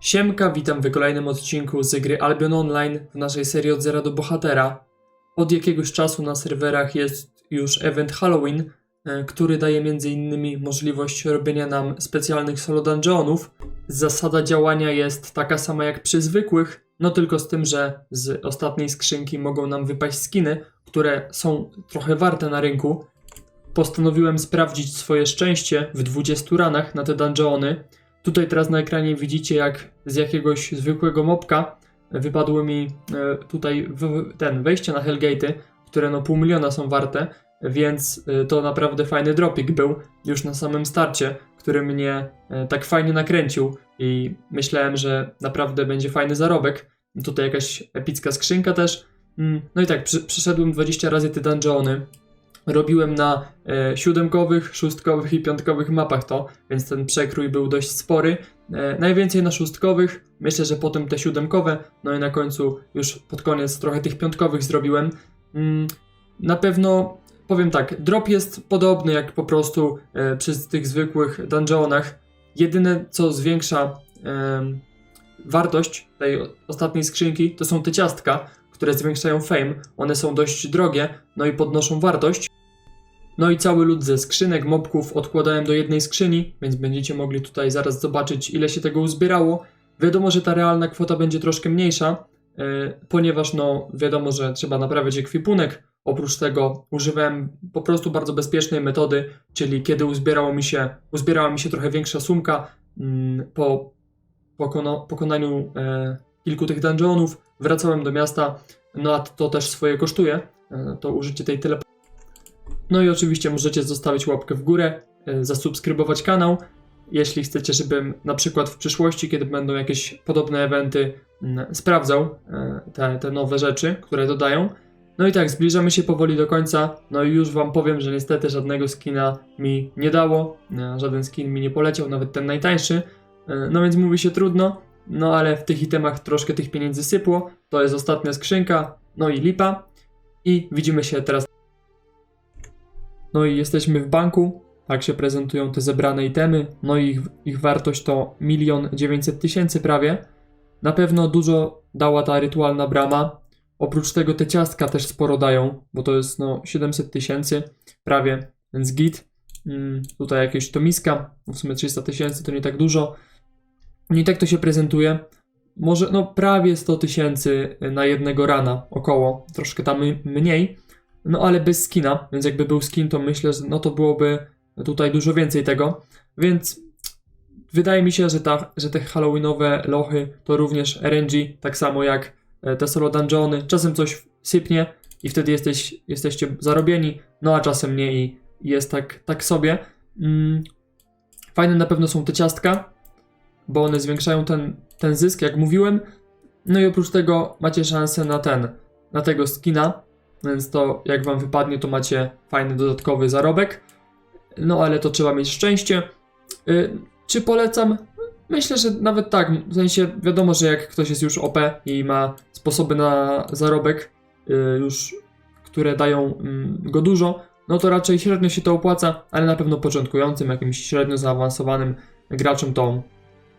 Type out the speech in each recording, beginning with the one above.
Siemka, witam w kolejnym odcinku z gry Albion Online w naszej serii od zera do bohatera. Od jakiegoś czasu na serwerach jest już event Halloween, e, który daje m.in. możliwość robienia nam specjalnych solo dungeonów. Zasada działania jest taka sama jak przy zwykłych, no tylko z tym, że z ostatniej skrzynki mogą nam wypaść skiny, które są trochę warte na rynku. Postanowiłem sprawdzić swoje szczęście w 20 ranach na te dungeony. Tutaj teraz na ekranie widzicie, jak z jakiegoś zwykłego mopka wypadły mi e, tutaj ten wejście na Hellgate'y, które no pół miliona są warte, więc e, to naprawdę fajny dropik był już na samym starcie, który mnie e, tak fajnie nakręcił i myślałem, że naprawdę będzie fajny zarobek. Tutaj jakaś epicka skrzynka też. Mm, No i tak, przy, przyszedłem 20 razy te dungeony. Robiłem na e, siódemkowych, szóstkowych i piątkowych mapach to, więc ten przekrój był dość spory. E, najwięcej na szóstkowych, myślę, że potem te siódemkowe, no i na końcu już pod koniec trochę tych piątkowych zrobiłem. Mm, na pewno powiem tak, drop jest podobny jak po prostu e, przy tych zwykłych dungeonach. Jedyne co zwiększa em, wartość tej ostatniej skrzynki to są te ciastka, które zwiększają fame. One są dość drogie, no i podnoszą wartość. No i cały lód ze skrzynek, mobków odkładałem do jednej skrzyni, więc będziecie mogli tutaj zaraz zobaczyć, ile się tego uzbierało. Wiadomo, że ta realna kwota będzie troszkę mniejsza, yy, ponieważ no wiadomo, że trzeba naprawiać ekwipunek. Oprócz tego używałem po prostu bardzo bezpiecznej metody, czyli kiedy uzbierało mi się, uzbierała mi się trochę większa sumka mm, po pokono, pokonaniu e, kilku tych dungeonów, wracałem do miasta, no a to też swoje kosztuje, e, to użycie tej tyle. No i oczywiście możecie zostawić łapkę w górę, e, zasubskrybować kanał, jeśli chcecie, żebym na przykład w przyszłości, kiedy będą jakieś podobne eventy, mm, sprawdzał e, te, te nowe rzeczy, które dodają. No i tak, zbliżamy się powoli do końca. No i już Wam powiem, że niestety żadnego skina mi nie dało. e, Żaden skin mi nie poleciał, nawet ten najtańszy. No więc mówi się trudno. No ale w tych itemach troszkę tych pieniędzy sypło. To jest ostatnia skrzynka. No i lipa. I widzimy się teraz. No i jesteśmy w banku. Tak się prezentują te zebrane itemy. No i ich, ich wartość to milion dziewięćset tysięcy prawie. Na pewno dużo dała ta rytualna brama. Oprócz tego te ciastka też sporo dają, bo to jest no 700 tysięcy prawie, więc git. Mm, tutaj jakieś tomiska, no w sumie 300 tysięcy to nie tak dużo. No i tak to się prezentuje. Może no prawie 100 tysięcy na jednego rana, około, troszkę tam mniej. No ale bez skina, więc jakby był skin, to myślę, że no to byłoby tutaj dużo więcej tego. Więc wydaje mi się, że, ta, że te halloweenowe lochy to również RNG, tak samo jak e, te solo dungeony. Czasem coś sypnie i wtedy jesteś, jesteście zarobieni, no a czasem nie i jest tak, tak sobie. Mm. Fajne na pewno są te ciastka, bo one zwiększają ten, ten zysk, jak mówiłem. No i oprócz tego macie szansę na ten, na tego skina, więc to jak wam wypadnie, to macie fajny dodatkowy zarobek. No ale to trzeba mieć szczęście. Y, czy polecam? Myślę, że nawet tak. W sensie wiadomo, że jak ktoś jest już OP i ma sposoby na zarobek, y, już które dają mm, go dużo, no to raczej średnio się to opłaca, ale na pewno początkującym, jakimś średnio zaawansowanym graczom to,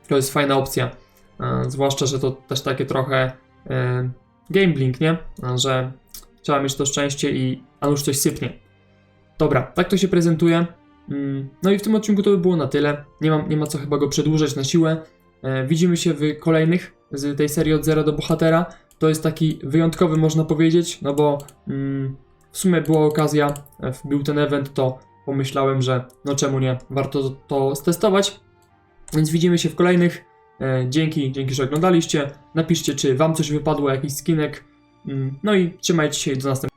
to jest fajna opcja. E, zwłaszcza, że to też takie trochę e, gambling, nie? Że trzeba mieć to szczęście i a już coś sypnie. Dobra, tak to się prezentuje. Mm, No i w tym odcinku to by było na tyle. Nie, mam, nie ma co chyba go przedłużać na siłę. E, Widzimy się w kolejnych z tej serii od zera do bohatera. To jest taki wyjątkowy, można powiedzieć, no bo mm, w sumie była okazja, e, był ten event, to pomyślałem, że no czemu nie, warto to stestować. Więc widzimy się w kolejnych. E, Dzięki, dzięki, że oglądaliście. Napiszcie, czy Wam coś wypadło, jakiś skinek. Mm, No i trzymajcie się do następnego.